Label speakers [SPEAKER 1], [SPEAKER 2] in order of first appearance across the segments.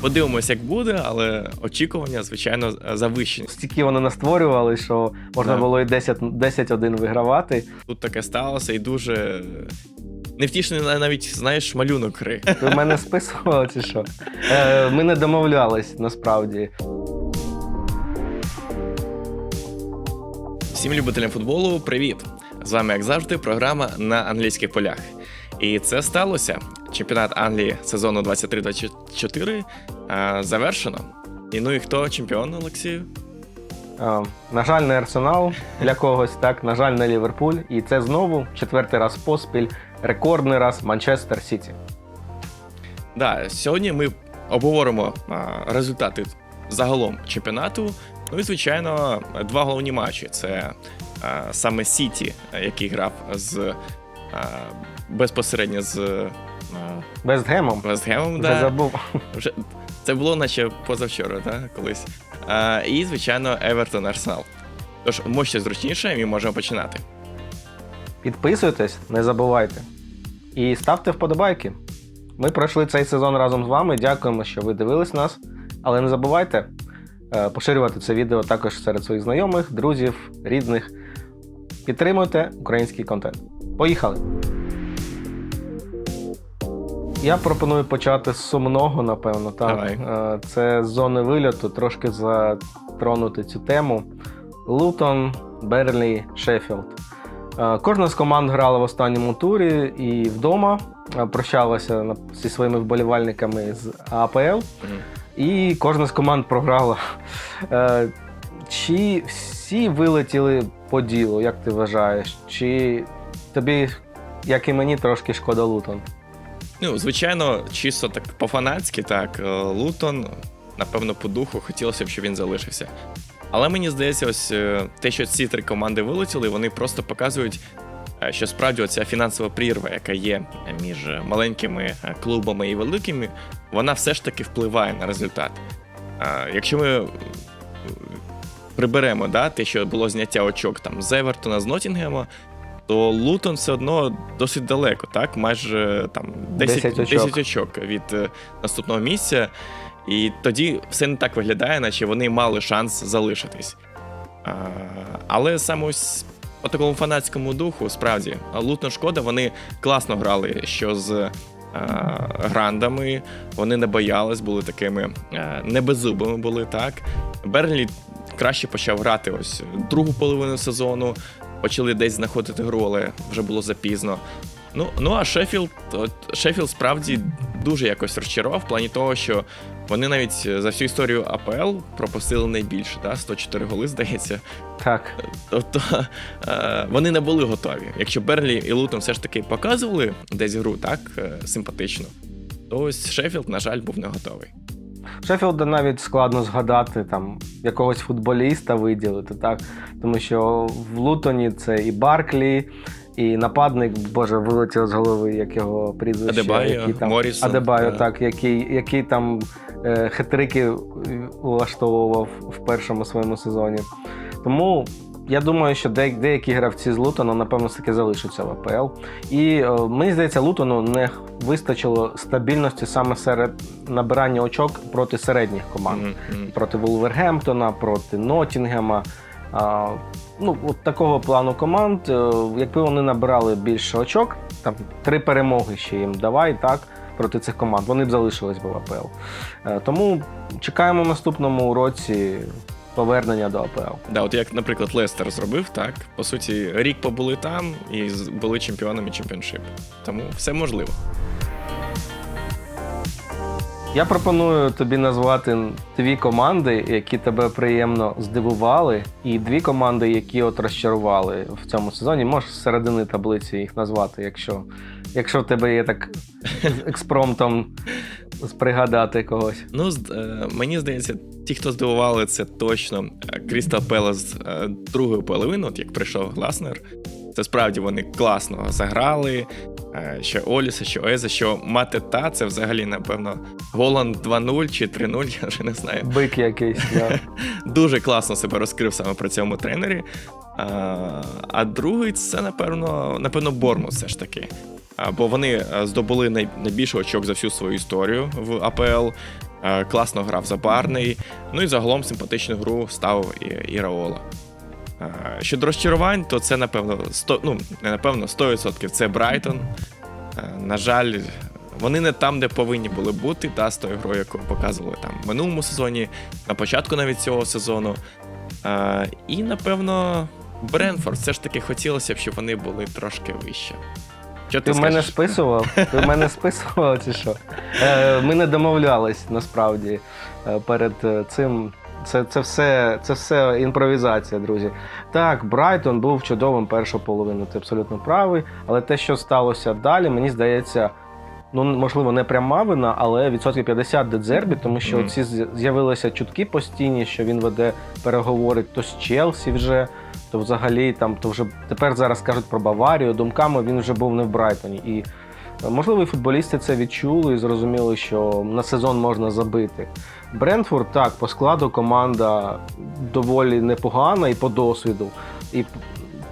[SPEAKER 1] Подивимось, як буде, але очікування, звичайно, завищені.
[SPEAKER 2] Стільки вони настворювали, що можна
[SPEAKER 1] Да.
[SPEAKER 2] було і 10 10-1 вигравати.
[SPEAKER 1] Тут таке сталося, і дуже невтішний на- навіть, знаєш, малюнок гри.
[SPEAKER 2] Ви мене списували чи що? Е, ми не домовлялись насправді.
[SPEAKER 1] Всім любителям футболу, привіт! З вами, як завжди, програма на англійських полях. І це сталося. Чемпіонат Англії сезону 23-24 а, завершено. І ну і хто чемпіон, Олексію?
[SPEAKER 2] На жаль, не арсенал для когось, так, на жаль, не Ліверпуль. І це знову четвертий раз поспіль, рекордний раз Манчестер Сіті.
[SPEAKER 1] Да, сьогодні ми обговоримо результати загалом чемпіонату. Ну і звичайно, два головні матчі. Це саме Сіті, який грав з безпосередньо з а,
[SPEAKER 2] Вестгемом.
[SPEAKER 1] Вестгемом.
[SPEAKER 2] Вже
[SPEAKER 1] Да.
[SPEAKER 2] забув.
[SPEAKER 1] Вже це було наче позавчора, так, колись. А, і, звичайно, Евертон Арсенал. Тож, можете зручніше, і можемо починати.
[SPEAKER 2] Підписуйтесь, не забувайте. І ставте вподобайки. Ми пройшли цей сезон разом з вами. Дякуємо, що ви дивились нас. Але не забувайте е, поширювати це відео також серед своїх знайомих, друзів, рідних. Підтримуйте український контент. Поїхали! Я пропоную почати з сумного, напевно. Так.
[SPEAKER 1] Давай.
[SPEAKER 2] Е, Це з зони вильоту, трошки затронути цю тему. Лутон, Берлі, Шеффілд. Е, Кожна з команд грала в останньому турі і вдома е, прощалася зі своїми вболівальниками з АПЛ,
[SPEAKER 1] Мгм.
[SPEAKER 2] і кожна з команд програла. Чи всі вилетіли по ділу, як ти вважаєш? Чи тобі, як і мені, трошки шкода Лутон?
[SPEAKER 1] Ну, звичайно, чисто так по-фанатськи, так, е, Лутон, напевно, по духу хотілося б, щоб він залишився. Але мені здається, ось е, те, що ці три команди вилетіли, вони просто показують, е, що справді оця фінансова прірва, яка є між маленькими клубами і великими, вона все ж таки впливає на результат. Якщо ми приберемо да, те, що було зняття очок там з Евертона, з Ноттінгема, то Лутон все одно досить далеко, так? Майже там 10,
[SPEAKER 2] 10
[SPEAKER 1] 10
[SPEAKER 2] очок.
[SPEAKER 1] очок. від е, наступного місця. І тоді все не так виглядає, наче вони мали шанс залишитись. А, але саме ось по такому фанатському духу, справді, Лутон шкода, вони класно грали, що з. а, Грандами вони не боялись, були такими а, не були так. Берлі краще почав грати ось другу половину сезону, почали десь знаходити гру, але вже було запізно. Ну, ну а Шеффілд, от Шеффілд справді дуже якось розчарував в плані того, що вони навіть за всю історію АПЛ пропустили найбільше, да? 104 голи, здається.
[SPEAKER 2] Так.
[SPEAKER 1] Тобто е, вони не були готові. Якщо Берлі і Лутон все ж таки показували десь гру так е, симпатично, то ось Шеффілд, на жаль, був не готовий.
[SPEAKER 2] Шеффілда навіть складно згадати там якогось футболіста виділити, так? Тому що в Лутоні це і Барклі, і нападник, боже, вилетіло з голови, як його прізвище.
[SPEAKER 1] Адебайо,
[SPEAKER 2] який там,
[SPEAKER 1] Морісон,
[SPEAKER 2] Адебайо,
[SPEAKER 1] да.
[SPEAKER 2] так, який, який там е, хитрики влаштовував в першому своєму сезоні. Тому я думаю, що де, деякі гравці з Лутону, напевно, все-таки залишаться в АПЛ. І е, мені здається, Лутону не вистачило стабільності саме серед набирання очок проти середніх команд.
[SPEAKER 1] Мгм, мгм.
[SPEAKER 2] Проти Вулвергемптона, проти Ноттінгема. А, ну, от такого плану команд. Е, Якби вони набирали більше очок, там три перемоги ще їм давай, так, проти цих команд, вони б залишились би в АПЛ. Е, Тому чекаємо в наступному році повернення до АПЛ.
[SPEAKER 1] Да, от як, наприклад, Лестер зробив, так. По суті, рік побули там і були чемпіонами чемпіоншипу. Тому все можливо.
[SPEAKER 2] Я пропоную тобі назвати дві команди, які тебе приємно здивували, і дві команди, які от розчарували в цьому сезоні. Можеш з середини таблиці їх назвати, якщо, якщо в тебе є так експромтом пригадати когось.
[SPEAKER 1] Ну, е, мені здається, ті, хто здивували, це точно Крістал Пелес е, другої половини, от як прийшов Гласнер. Це справді вони класно заграли. Е, Що Оліса, що Еза, що Матета, це взагалі, напевно, Голланд 2-0 чи 3-0, я вже не знаю.
[SPEAKER 2] Бик якийсь. Да.
[SPEAKER 1] Дуже класно себе розкрив саме при цьому тренері. А, а другий це, напевно, напевно, Бормут все ж таки. Бо вони е, здобули най- найбільше очок за всю свою історію в АПЛ. Е, Класно грав Забарний. Ну і загалом симпатичну гру ставив і, Раола. Е, Щодо розчарувань, то це, напевно, 100, ну, не напевно, 100% це Брайтон. На жаль, вони не там, де повинні були бути, та, з тою грою, яку показували там в минулому сезоні, на початку навіть цього сезону. І, напевно, Бренфорд все ж таки хотілося б, щоб вони були трошки вище. Що
[SPEAKER 2] Ти
[SPEAKER 1] ти
[SPEAKER 2] в мене списував? Ти в мене списував чи що? Е, ми не домовлялись насправді е, перед е, цим. Це, це, все, це все імпровізація, друзі. Так, Брайтон був чудовим першу половину, ти абсолютно правий. Але те, що сталося далі, мені здається, ну можливо, не пряма вина, але відсотків 50 Дедзербі, тому що
[SPEAKER 1] Мгм.
[SPEAKER 2] ці з'явилися чутки постійні, що він веде переговори то з Челсі вже, то взагалі там, то вже тепер зараз кажуть про Баварію. Думками він вже був не в Брайтоні. І е, можливо, і футболісти це відчули і зрозуміли, що на сезон можна забити. Брентфорд так, по складу команда доволі непогана і по досвіду. І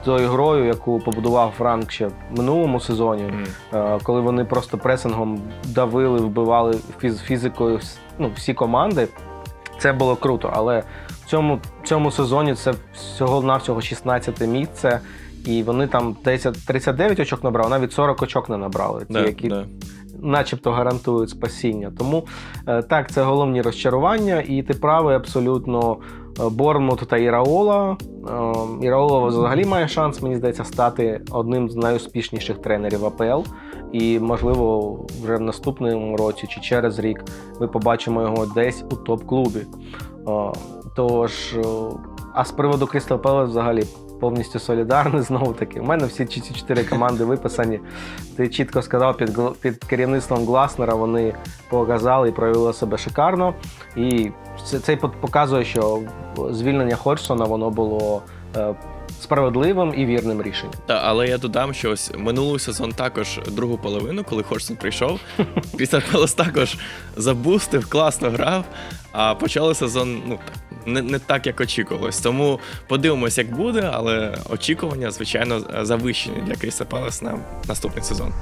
[SPEAKER 2] тою грою, яку побудував Франк ще в минулому сезоні. Е, коли вони просто пресингом давили, вбивали фіз- фізикою ну, всі команди. Це було круто, але в цьому, цьому сезоні це всього-навсього 16 місце, і вони там 10, 39 очок набрали, навіть 40 очок не набрали, ті,
[SPEAKER 1] Да,
[SPEAKER 2] які
[SPEAKER 1] да.
[SPEAKER 2] начебто гарантують спасіння. Тому е, так, це головні розчарування, і ти правий абсолютно. Е, Бормут та Іраола. Е, Іраола взагалі має шанс, мені здається, стати одним з найуспішніших тренерів АПЛ. І, можливо, вже в наступному році чи через рік ми побачимо його десь у топ-клубі. Тож, е, а з приводу Крістал Пелес взагалі повністю солідарний знову таки. У мене всі ці чотири команди виписані. Ти чітко сказав, під, під керівництвом Гласнера вони показали і проявили себе шикарно. І це, це показує, що звільнення Ходжсона воно було е, справедливим і вірним рішенням.
[SPEAKER 1] Та, але я додам, що ось минулий сезон також другу половину, коли Хорсон прийшов, Крістал Пелес також забустив, класно грав, а почали сезон ну, так, не, не так, як очікувалось. Тому подивимось, як буде, але очікування, звичайно, завищені для Крістал Пелес на наступний сезон.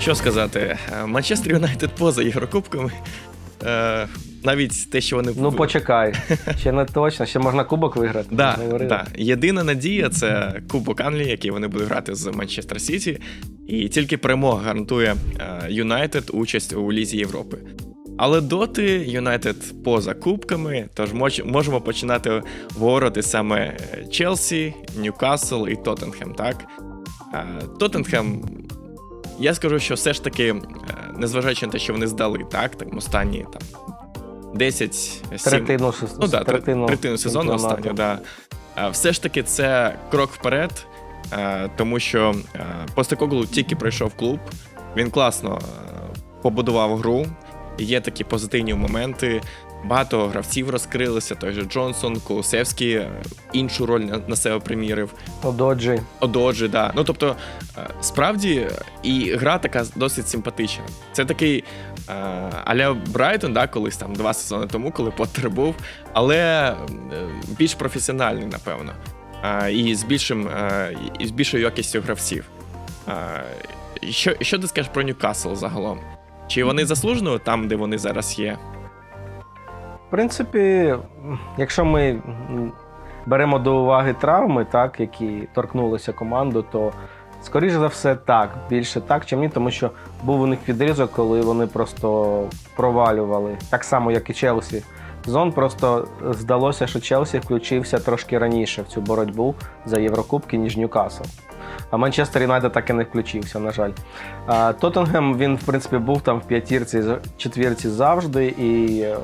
[SPEAKER 1] Що сказати, Е, Манчестер Юнайтед поза Єврокубками. Е, навіть те, що вони
[SPEAKER 2] Ну почекай, ще не точно, ще можна кубок виграти.
[SPEAKER 1] Да, да. Єдина надія це Кубок Англії, який вони будуть грати з Манчестер Сіті. І тільки перемога гарантує е, Юнайтед участь у Лізі Європи. Але доти Юнайтед поза кубками, тож можемо починати говорити саме е, Челсі, Ньюкасл і Тоттенхем. Так? Е, Тоттенхем, я скажу, що все ж таки, е, незважаючи на те, що вони здали, так, там останні там, 10
[SPEAKER 2] Третину, с-
[SPEAKER 1] Ну да,
[SPEAKER 2] третину,
[SPEAKER 1] третину сезону останню, да. Все ж таки, це крок вперед, тому що Постекоглу тільки прийшов клуб, він класно побудував гру. Є такі позитивні моменти. Багато гравців розкрилися. Той же Джонсон, Колосевський е, іншу роль на, себе примірив.
[SPEAKER 2] Ододжі.
[SPEAKER 1] Ододжі, да. Ну тобто, е, справді, і гра така досить симпатична. Це такий е, аля Брайтон, да, колись там два сезони тому, коли Поттер був, але більш професіональний, напевно. І з більшим і з більшою якістю гравців. Що, що ти скажеш про Ньюкасл загалом? Чи вони заслужено там, де вони зараз є?
[SPEAKER 2] В принципі, якщо ми беремо до уваги травми, так, які торкнулися команду, то скоріш за все так, більше так, чим ні, тому що був у них відрізок, коли вони просто провалювали, так само, як і Челсі. Зон просто здалося, що Челсі включився трошки раніше в цю боротьбу за Єврокубки, ніж Ньюкасл. А Манчестер Юнайтед так і не включився, на жаль. А, Тоттенгем він, в принципі, був там в п'ятірці, четвірці завжди і е,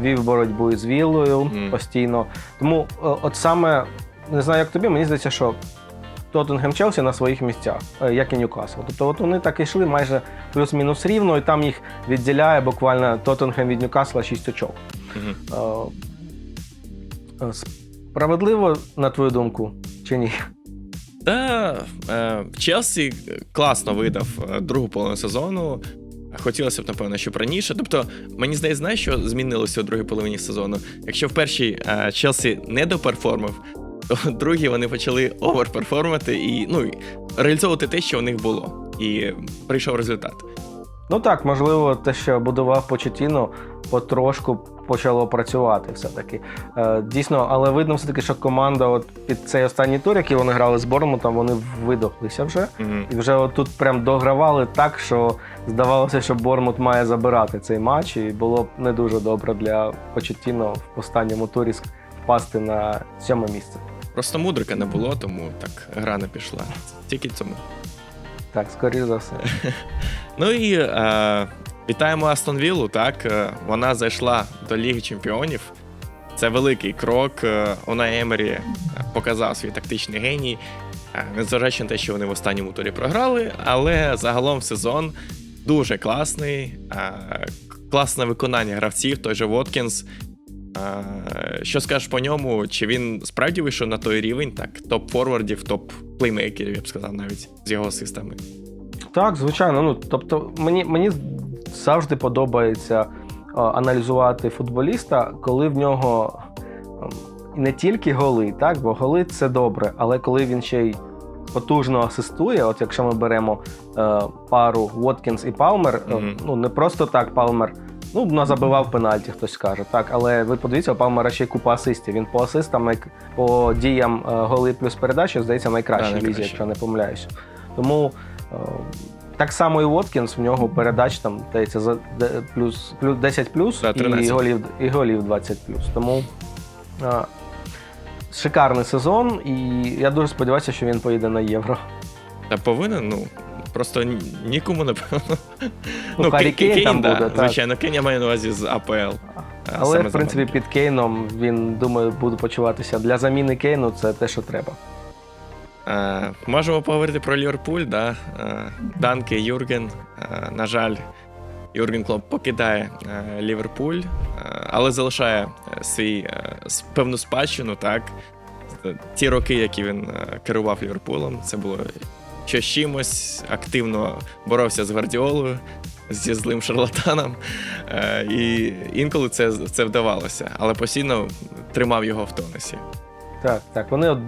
[SPEAKER 2] вів боротьбу із Віллою
[SPEAKER 1] Мгм.
[SPEAKER 2] постійно. Тому е, от саме не знаю, як тобі, мені здається, що Тоттенгем Челсі на своїх місцях, е, як і Ньюкасл. Тобто от вони так і йшли майже плюс-мінус рівно, і там їх відділяє буквально Тоттенгем від Ньюкасла 6 очок. Справедливо, на твою думку, чи ні?
[SPEAKER 1] Та е, Челсі класно видав е, другу половину сезону. Хотілося б, напевно, щоб раніше. Тобто, мені здається, знаєш, що змінилося у другій половині сезону. Якщо в першій е, Челсі не доперформив, то в другій вони почали оверперформити і ну, реалізовувати те, що у них було. І прийшов результат.
[SPEAKER 2] Ну так, можливо, те, що будував Почетіно, потрошку почало працювати все-таки. Е, дійсно, але видно все-таки, що команда от під цей останній тур, який вони грали з Бормутом, вони видохлися вже.
[SPEAKER 1] Мгм.
[SPEAKER 2] І вже отут прям догравали так, що здавалося, що Бормут має забирати цей матч, і було б не дуже добре для Почетіно в останньому турі впасти на сьоме місце.
[SPEAKER 1] Просто мудрика не було, тому так гра не пішла. Тільки цьому.
[SPEAKER 2] Так, скоріш за все.
[SPEAKER 1] Ну і е, вітаємо Астон Віллу. Так, Е, вона зайшла до Ліги Чемпіонів. Це великий крок. Е, Унай Емері е, показав свій тактичний геній. Е, Незважаючи на те, що вони в останньому турі програли, але загалом сезон дуже класний. е, Класне виконання гравців, той же Воткінс. Е, Що скажеш по ньому? Чи він справді вийшов на той рівень? Так, топ-форвардів, топ-плеймейкерів, я б сказав, навіть з його асистами.
[SPEAKER 2] Так, звичайно. Ну тобто, мені, мені завжди подобається аналізувати футболіста, коли в нього ем, не тільки голи, так, бо голи це добре, але коли він ще й потужно асистує, от якщо ми беремо е, пару Воткінс і Палмер, е,
[SPEAKER 1] Мгм.
[SPEAKER 2] ну не просто так Палмер. Ну, забивав пенальті, хтось скаже. Так, але ви подивіться, у Палмера ще купа асистів. Він по асистам, як- по діям е, голи плюс передачі, здається, найкращий
[SPEAKER 1] Да,
[SPEAKER 2] лізі, якщо не помиляюся. Тому е, так само і Воткінс, в нього передач там здається за плюс, плюс 10 плюс
[SPEAKER 1] Да,
[SPEAKER 2] і голів, і голів 20 плюс. Тому е, шикарний сезон, і я дуже сподіваюся, що він поїде на євро.
[SPEAKER 1] Та повинен, ну. Просто нікому, напевно.
[SPEAKER 2] Ну,
[SPEAKER 1] Ке-
[SPEAKER 2] Кейн там
[SPEAKER 1] да,
[SPEAKER 2] буде, так.
[SPEAKER 1] звичайно, Кейн я маю на увазі з АПЛ.
[SPEAKER 2] Але, в принципі, під Кейном він, думаю, буде почуватися. Для заміни Кейну це те, що треба.
[SPEAKER 1] Е, Можемо поговорити про Ліверпуль, да? Е, Данке, Юрген. Е, На жаль, Юрген Клоп покидає Ліверпуль, але залишає свій певну спадщину, так. Ті роки, які він керував Ліверпулем, це було щось чимось, активно боровся з Гвардіолою, зі злим шарлатаном. І інколи це, це вдавалося, але постійно тримав його в тонусі.
[SPEAKER 2] Так, так. Вони от,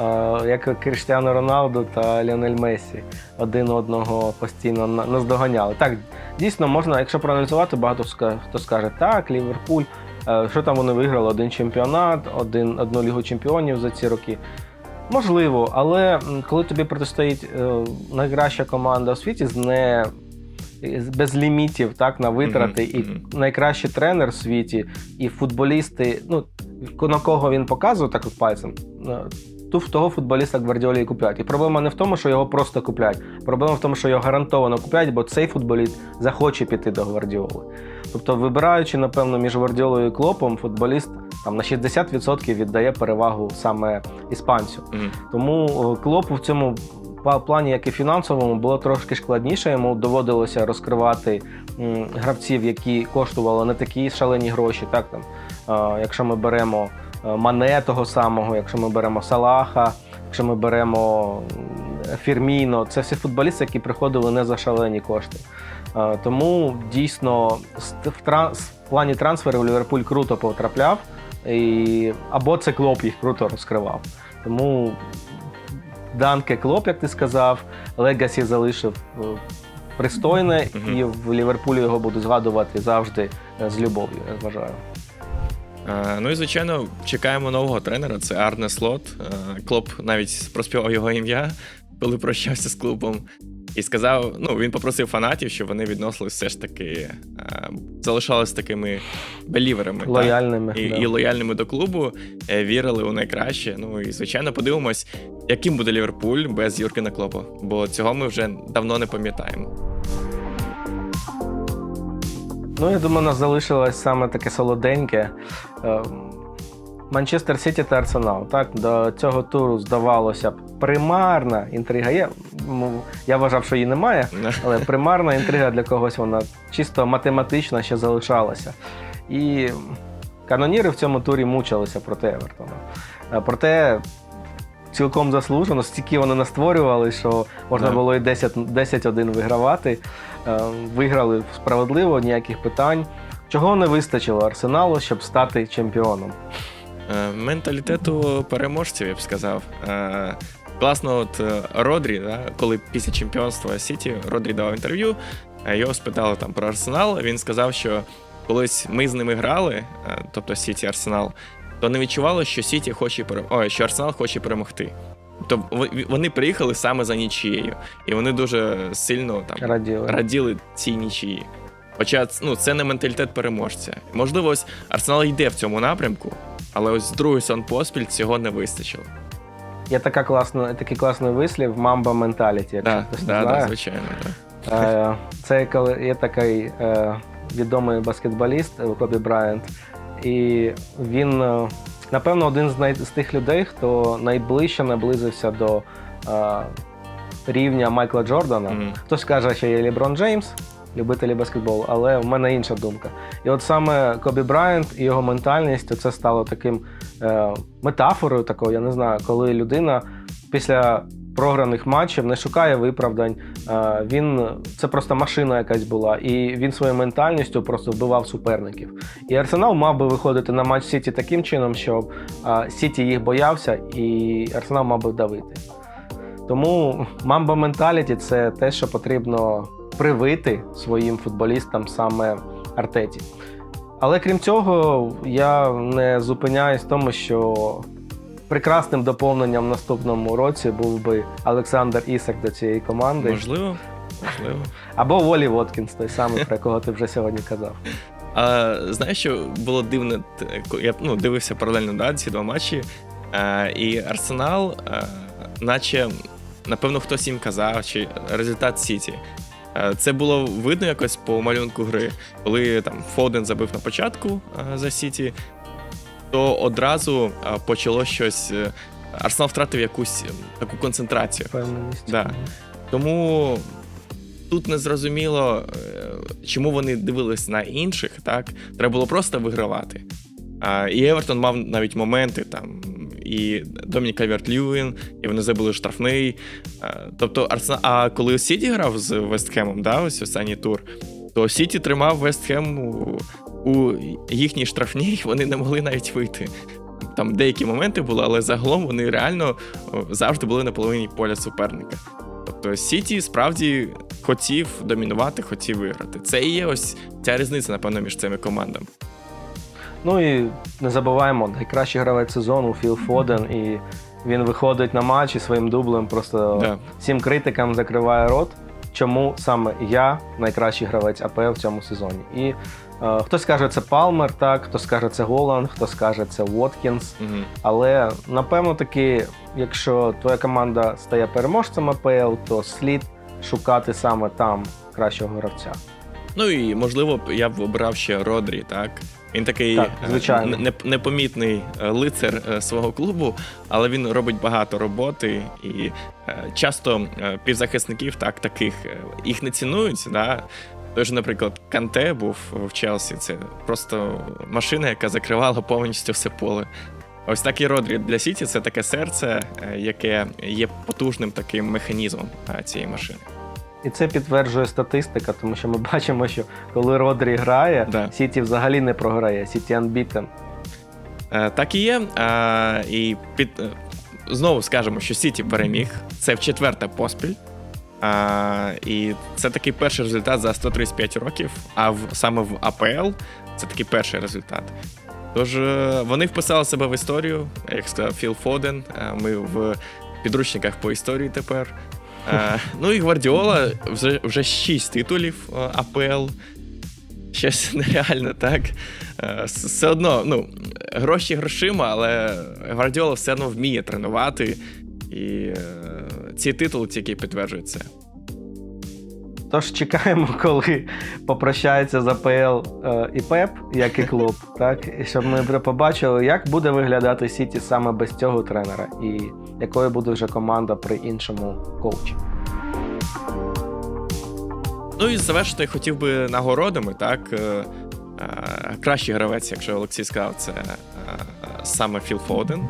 [SPEAKER 2] е, як Кріштіано Роналду та Ліонель Мессі один одного постійно на- наздоганяли. Так, дійсно, можна, якщо проаналізувати, багато ска- хто скаже, так, Ліверпуль, е, що там вони виграли? Один чемпіонат, один, одну лігу чемпіонів за ці роки. Можливо, але м, коли тобі протистоїть е, найкраща команда у світі з не з- без лімітів так, на витрати,
[SPEAKER 1] Мгм,
[SPEAKER 2] і
[SPEAKER 1] мгм.
[SPEAKER 2] найкращий тренер в світі, і футболісти, ну, на кого він показує так от пальцем, ту того футболіста Гвардіолі і купляють. І проблема не в тому, що його просто купляють. Проблема в тому, що його гарантовано купляють, бо цей футболіст захоче піти до Гвардіоли. Тобто, вибираючи, напевно, між Гвардіолою і Клопом, футболіст там на 60% віддає перевагу саме іспанцю.
[SPEAKER 1] Мгм.
[SPEAKER 2] Тому е, Клопу в цьому па- плані, як і фінансовому, було трошки складніше. Йому доводилося розкривати гравців, які коштували не такі шалені гроші. Так там, якщо ми беремо е, Мане того самого, якщо ми беремо Салаха, якщо ми беремо Фірміно, це всі футболісти, які приходили не за шалені кошти. Е, Тому дійсно в плані трансферів Ліверпуль круто потрапляв, і... або це Клоп їх круто розкривав. Тому Данке Клоп, як ти сказав, Легасі залишив е, пристойне, і в Ліверпулі його буду згадувати завжди е, з любов'ю, я вважаю.
[SPEAKER 1] Е, Ну і звичайно, чекаємо нового тренера. Це Арне Слот. Е, Клоп навіть проспівав його ім'я, коли прощався з клубом. І сказав: ну, він попросив фанатів, щоб вони відносились все ж таки, е, залишались такими беліверами. так? І,
[SPEAKER 2] да.
[SPEAKER 1] і лояльними до клубу, вірили у найкраще. Ну і звичайно, подивимось, яким буде Ліверпуль без Юркена Клопа, бо цього ми вже давно не пам'ятаємо.
[SPEAKER 2] Ну, я думаю, нас залишилось саме таке солоденьке. Ем, Манчестер Сіті та Арсенал. Так, до цього туру здавалося б примарна інтрига. Є, я вважав, що її немає, але примарна інтрига для когось вона чисто математична ще залишалася. І каноніри в цьому турі мучилися проти Евертона. Е, Проте цілком заслужено, стільки вони настворювали, що можна
[SPEAKER 1] Да.
[SPEAKER 2] було і 10 10-1 вигравати. Е, Виграли справедливо, ніяких питань. Чого не вистачило Арсеналу, щоб стати чемпіоном?
[SPEAKER 1] Е, Менталітету переможців, я б сказав. Е, Класно, от Родрі, да, коли після чемпіонства Сіті Родрі давав інтерв'ю, його спитали там про Арсенал. Він сказав, що колись ми з ними грали, тобто Сіті Арсенал, то не відчувало, що Сіті хоче перем... Ой, що Арсенал хоче перемогти. Тобто вони приїхали саме за нічією, і вони дуже сильно там
[SPEAKER 2] Раділи.
[SPEAKER 1] раділи цій нічиї. Хоча ну, це не менталітет переможця. Можливо, ось Арсенал йде в цьому напрямку, але ось другий сон поспіль цього не вистачило.
[SPEAKER 2] Є така класна, такий класний вислів мамба менталіті, якщо хтось
[SPEAKER 1] да,
[SPEAKER 2] знає.
[SPEAKER 1] да, звичайно. Да.
[SPEAKER 2] Е, Це коли є такий е, відомий баскетболіст е, Кобі Брайант, і він, е, напевно, один з, най... з тих людей, хто найближче наблизився до е, рівня Майкла Джордана.
[SPEAKER 1] Мгм.
[SPEAKER 2] Хтось каже, що є Ліброн Джеймс, любителі баскетболу, але в мене інша думка. І от саме Кобі Брайант і його ментальність це стало таким е, метафорою, такою, я не знаю, коли людина після програних матчів не шукає виправдань. Е, він це просто машина якась була, і він своєю ментальністю просто вбивав суперників. І Арсенал мав би виходити на матч Сіті таким чином, щоб е, Сіті їх боявся, і Арсенал мав би давити. Тому мамба менталіті це те, що потрібно привити своїм футболістам саме Артеті. Але крім цього, я не зупиняюсь в тому, що прекрасним доповненням в наступному році був би Олександр Ісак до цієї команди.
[SPEAKER 1] Можливо, можливо.
[SPEAKER 2] Або Волі Воткінс, той самий, про якого ти вже сьогодні казав.
[SPEAKER 1] А, знаєш, що було дивно, я ну, дивився паралельно да, ці два матчі, а, і Арсенал, а, наче, напевно, хтось їм казав, чи результат Сіті. Це було видно якось по малюнку гри, коли там Фоден забив на початку а, за Сіті, то одразу почало щось. е, Арсенал втратив якусь ем, таку концентрацію. Да. Тому тут не зрозуміло, е, чому вони дивились на інших, так? Треба було просто вигравати. А, і Евертон мав навіть моменти там. І Домінік Кальверт Льюін, і вони забили штрафний. Тобто, Арсенал, а коли Сіті грав з Вестхемом, да, ось останній тур, то Сіті тримав Вестхем у, їхній штрафній, вони не могли навіть вийти. Там деякі моменти були, але загалом вони реально завжди були на половині поля суперника. Тобто Сіті справді хотів домінувати, хотів виграти. Це і є ось ця різниця, напевно, між цими командами.
[SPEAKER 2] Ну і не забуваємо, найкращий гравець сезону Філ Фоден, і він виходить на матч і своїм дублем просто
[SPEAKER 1] Да.
[SPEAKER 2] всім критикам закриває рот. Чому саме я найкращий гравець АПЛ в цьому сезоні? І хтось скаже, це Палмер, так, хтось скаже, це Голланд, хтось скаже, це Уоткінс.
[SPEAKER 1] Угу.
[SPEAKER 2] Але напевно таки, якщо твоя команда стає переможцем АПЛ, то слід шукати саме там кращого гравця.
[SPEAKER 1] Ну і можливо, я б обрав ще Родрі, так? Він такий
[SPEAKER 2] Так,
[SPEAKER 1] е,
[SPEAKER 2] звичайно.
[SPEAKER 1] непомітний е, лицар е, свого клубу, але він робить багато роботи і е, часто е, півзахисників так, таких е, їх не цінують. Да? Той же, наприклад, Канте був в Челсі. Це просто машина, яка закривала повністю все поле. Ось так і Родрі для Сіті це таке серце, е, яке є потужним таким механізмом е, цієї машини.
[SPEAKER 2] І це підтверджує статистика, тому що ми бачимо, що коли Родрі грає,
[SPEAKER 1] Да.
[SPEAKER 2] Сіті взагалі не програє, Сіті.
[SPEAKER 1] Е, Так і є. Е, І під знову скажемо, що Сіті переміг. Це в четверте поспіль. Е, І це такий перший результат за 135 років. А в саме в АПЛ це такий перший результат. Тож е, вони вписали себе в історію, як сказав Філ Фоден. Е, Ми в підручниках по історії тепер. Е, Ну і Гвардіола вже, вже 6 титулів АПЛ. Щось нереально, так? Все одно, ну, гроші грошима, але Гвардіола все одно вміє тренувати. І ці титули тільки підтверджують це.
[SPEAKER 2] Тож чекаємо, коли попрощається з АПЛ е, і ПЕП, як і клуб, так? І щоб ми побачили, як буде виглядати Сіті саме без цього тренера, і якою буде вже команда при іншому коучі.
[SPEAKER 1] Ну і завершити хотів би нагородами, так. е, е, Кращий гравець, якщо Олексій сказав, це саме Філ Фоден.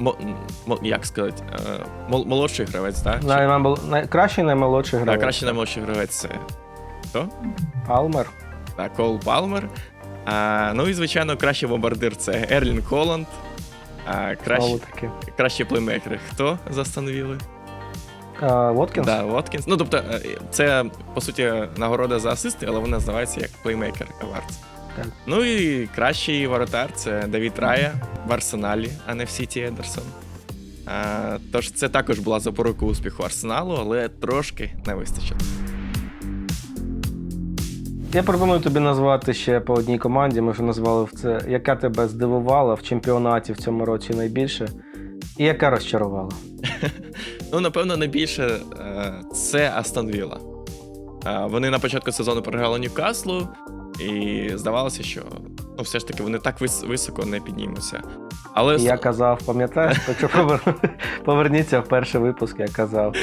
[SPEAKER 1] Мо- мо- Як сказати, е, мол- молодший гравець, так? Чи-
[SPEAKER 2] Наймабл- Найкращий наймолодший
[SPEAKER 1] Так,
[SPEAKER 2] гравець.
[SPEAKER 1] кращий наймолодший гравець це хто?
[SPEAKER 2] Палмер.
[SPEAKER 1] Так, Кол Палмер. А, ну і, звичайно, кращий бомбардир це Ерлін Холланд. А,
[SPEAKER 2] Знову
[SPEAKER 1] кращі,
[SPEAKER 2] таки.
[SPEAKER 1] кращі плеймейкери. Хто застановили?
[SPEAKER 2] Воткінс?
[SPEAKER 1] Да, Воткінс. Ну, тобто, е, це по суті нагорода за асисти, але вона називається як Playmaker Awards.
[SPEAKER 2] Так.
[SPEAKER 1] Ну і кращий воротар це Давід Рая в Арсеналі, а не в Сіті Едерсон. А, тож це також була запорука успіху Арсеналу, але трошки не вистачило.
[SPEAKER 2] Я пропоную тобі назвати ще по одній команді. Ми вже назвали в це, яка тебе здивувала в чемпіонаті в цьому році найбільше, і яка розчарувала.
[SPEAKER 1] Ну, напевно, найбільше е, це Астон Вілла. Е, Вони на початку сезону програли Ньюкаслу, і здавалося, що ну, все ж таки вони так вис- високо не піднімуться. Але
[SPEAKER 2] я казав, пам'ятаєш, якщо повер... поверніться в перший випуск, я казав.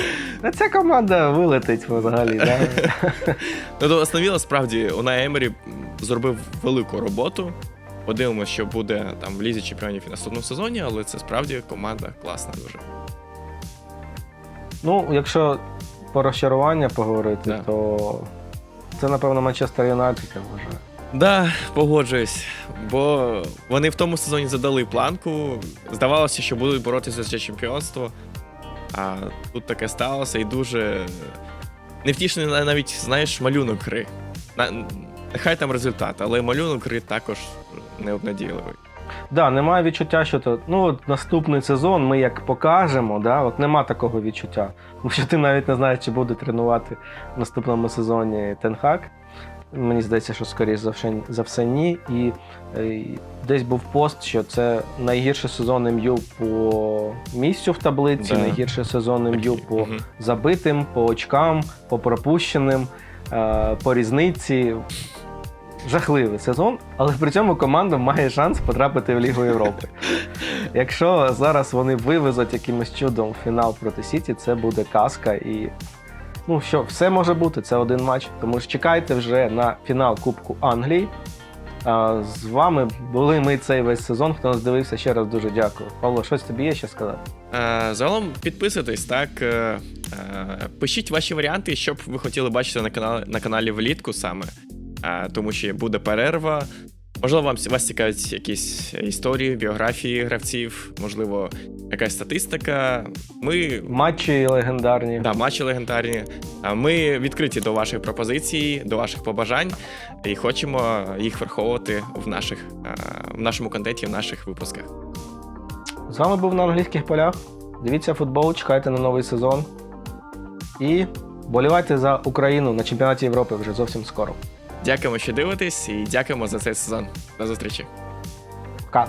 [SPEAKER 2] «Та Ця команда вилетить взагалі. Да?
[SPEAKER 1] Ну, то Астон справді, Унай Емері зробив велику роботу. Подивимося, що буде там в лізі чемпіонів і наступному сезоні, але це справді команда класна дуже.
[SPEAKER 2] Ну, якщо по розчарування поговорити,
[SPEAKER 1] Да.
[SPEAKER 2] то це, напевно, Манчестер Юнайтед, я вважаю.
[SPEAKER 1] Да, погоджуюсь. Бо вони в тому сезоні задали планку. Здавалося, що будуть боротися за чемпіонство. А тут таке сталося і дуже невтішний навіть, знаєш, малюнок гри. Нехай там результат, але малюнок гри також не обнадійливий.
[SPEAKER 2] Да, немає відчуття, що то ну от наступний сезон ми як покажемо, да, от нема такого відчуття. Тому що ти навіть не знаєш, чи буде тренувати в наступному сезоні Тенхак. Мені здається, що скоріше за все, за все ні. І, е, і десь був пост, що це найгірший сезон МЮ по місцю в таблиці,
[SPEAKER 1] Да.
[SPEAKER 2] найгірший сезон МЮ
[SPEAKER 1] Такий,
[SPEAKER 2] по
[SPEAKER 1] мгм.
[SPEAKER 2] забитим, по очкам, по пропущеним, е, по різниці. Жахливий сезон, але при цьому команда має шанс потрапити в Лігу Європи. Якщо зараз вони вивезуть якимось чудом фінал проти Сіті, це буде казка і. Ну що, все може бути, це один матч. Тому ж чекайте вже на фінал Кубку Англії. А, з вами були ми цей весь сезон. Хто нас дивився, ще раз дуже дякую. Павло, щось тобі є ще сказати?
[SPEAKER 1] Е, Загалом підписуйтесь, так. е, е, Пишіть ваші варіанти, що б ви хотіли бачити на каналі, на каналі влітку саме. Тому що буде перерва. Можливо, вам вас цікавлять якісь історії, біографії гравців, можливо, якась статистика. Ми
[SPEAKER 2] Матчі легендарні.
[SPEAKER 1] да, матчі легендарні. Ми відкриті до вашої пропозиції, до ваших побажань і хочемо їх враховувати в наших в нашому контенті, в наших випусках.
[SPEAKER 2] З вами був на англійських полях. Дивіться футбол, чекайте на новий сезон. І болівайте за Україну на чемпіонаті Європи вже зовсім скоро.
[SPEAKER 1] Дякуємо, що дивитесь, і дякуємо за цей сезон. До зустрічі.
[SPEAKER 2] Пока!